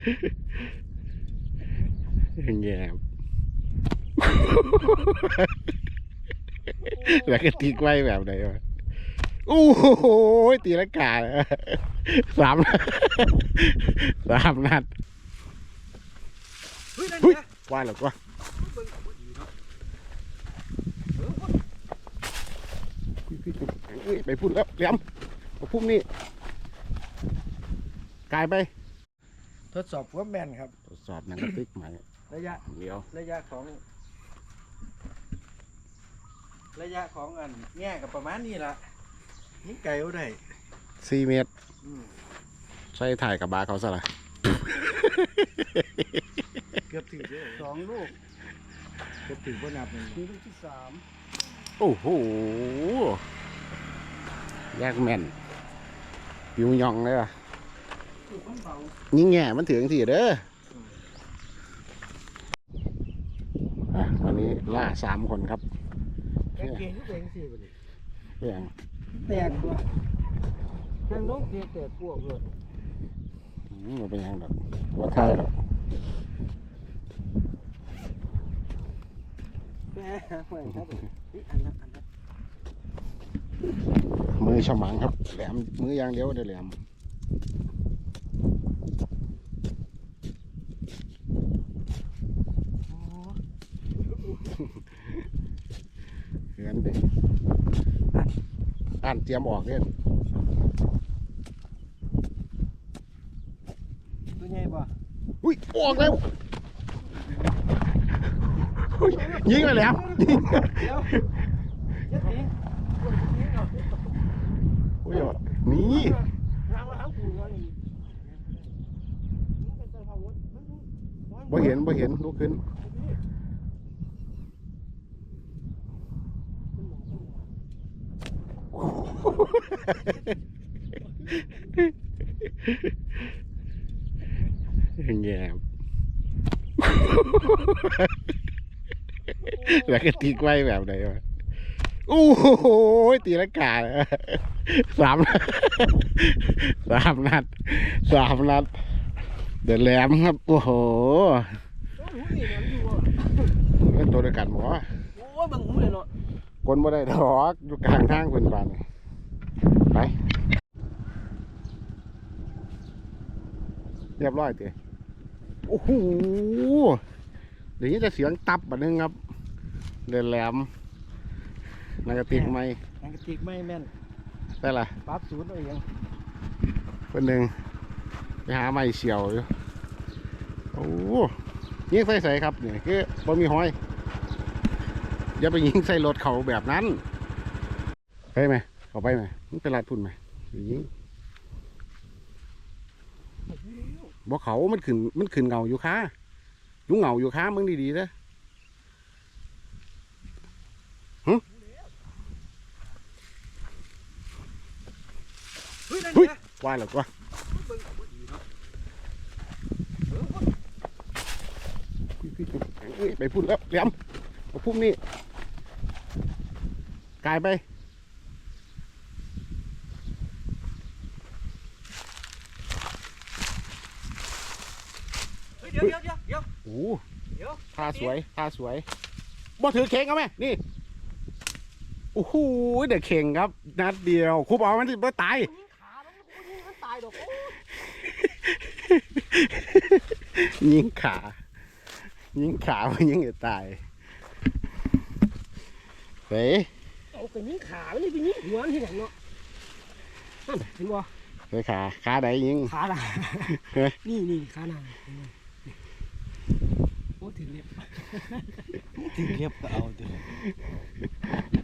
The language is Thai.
แง่บแล้วก็ตีไว้แบบไหนวะโอ้โหตีละกาเลยสามนัดสามนัดเฮ้ยนั่นเฮ้ยไงว่าหรอกว่าเบิ่งบ่ดีเนาะเออเอ้ยไปพูดแล้วเลี้ยมมาพุ่มนี่กลายไป ทดสอบความแม่นครับ ทดสอบหนังกระติกใหม่ระยะ เดี๋ยวระยะของ ระยะของอันแง่กับประมาณนี้ล่ะนี่ไก่เอาได้สี่เมตร อืมใช่ถ่ายกับบาเขาซะละเกือบถึงด้วยสองลูกเกือบถึงบ่นับหนึ่งนี่ลูกที่สามโอ้โหแยกแม่น ปิวยองเลยว่ะลูกมันเบา ยิงแง่มันถึงทีเด้ออะวันนี้ล่าสามคนครับแกงเก่งก็เก่งสิบัดนี้เรื่องแตกตัวทางน้องเพียงแต่พวกเลยอืมบ่เป็นหยังดอกว่าไทยหรอกแหม่เหมือนครับนี่อันนั้นอันนั้นมือฉมังครับ แหลมมืออย่างเดียวได้แหลมเหือนเด็ อ่านเตรียมออกเนี่ยตัวใหญ่ป่ะอุ้ยออกแล้วอุ๊ยยิงไปแล้วยิงเดี๋ยวยัดทิ้งทิ้งเอาอุ้ยนี่ทางมาทางกูก่อนนี่มันเป็นตัวพาวุธมันมันบ่เห็นบ่เห็นลุกขึ้น แง่บแล้วก็ตีไว้แบบไหนวะโอ้โหตีละกาสามนัดสามนัดสามนัดเดือดแหลมครับ โอ้โหโอ้ยหูนี่แหลมอยู่บ่เป็นตัวเดียวกันหมอโอ้ยบิ่งหูเลยเนาะคนบ่ได้ดอกอยู่กลางทางคนบาน ไป เรียบร้อยเตะโอ้โหเดี๋ยวนี้จะเสียงตับบัดนึงครับ เดือดแหลมนากระติกไหมแองกะติกไม่แม่นได้ละปรั๊บศูนย์เอาเองคนหนึ่งไปหาไม้เสียวอยู่โอ้ยิงใส่ใส่ครับเนี่ยคือบ่มีห้อย อย่าไปยิงใส่รถเขาแบบนั้นไปไหม เขาไปไหมมันเป็นลาดทุนไหมยิงบ่เขามันขึ้น มันขึ้นเงาอยู่ค้าอยู่เงาอยู่ค้ามึงดีๆนะหึเฮ้ยเฮ้ยไงว่าหรอกว่าเบิ่งบ่ดีเนาะเฮ้ยไปพูดแล้วเลี้ยมมาพุ่มนี่กลายไป เฮ้ยเดี๋ยวเดี๋ยวเดี๋ยวเดี๋ยวโอ้โหเดี๋ยวท่าสวยท่าสวยบ่ถือเข่งเอาไหมนี่โอ้โหเด็กเข่งครับ นัดเดียวคุบเอามันสิบ่ตายยิงขาแล้วมันยิงมันตายดอกโอ้ยยิงขา ยิงขามันยิงจะตายเฮ้ยเอาไปยิงขามันนี่ไปยิงหัวมันที่ไหนเนาะนั่นเห็นบ่เฮ้ยขาขาใดยิงขาหนาเฮ้ยนี่นี่ขาหนา เห็นบ่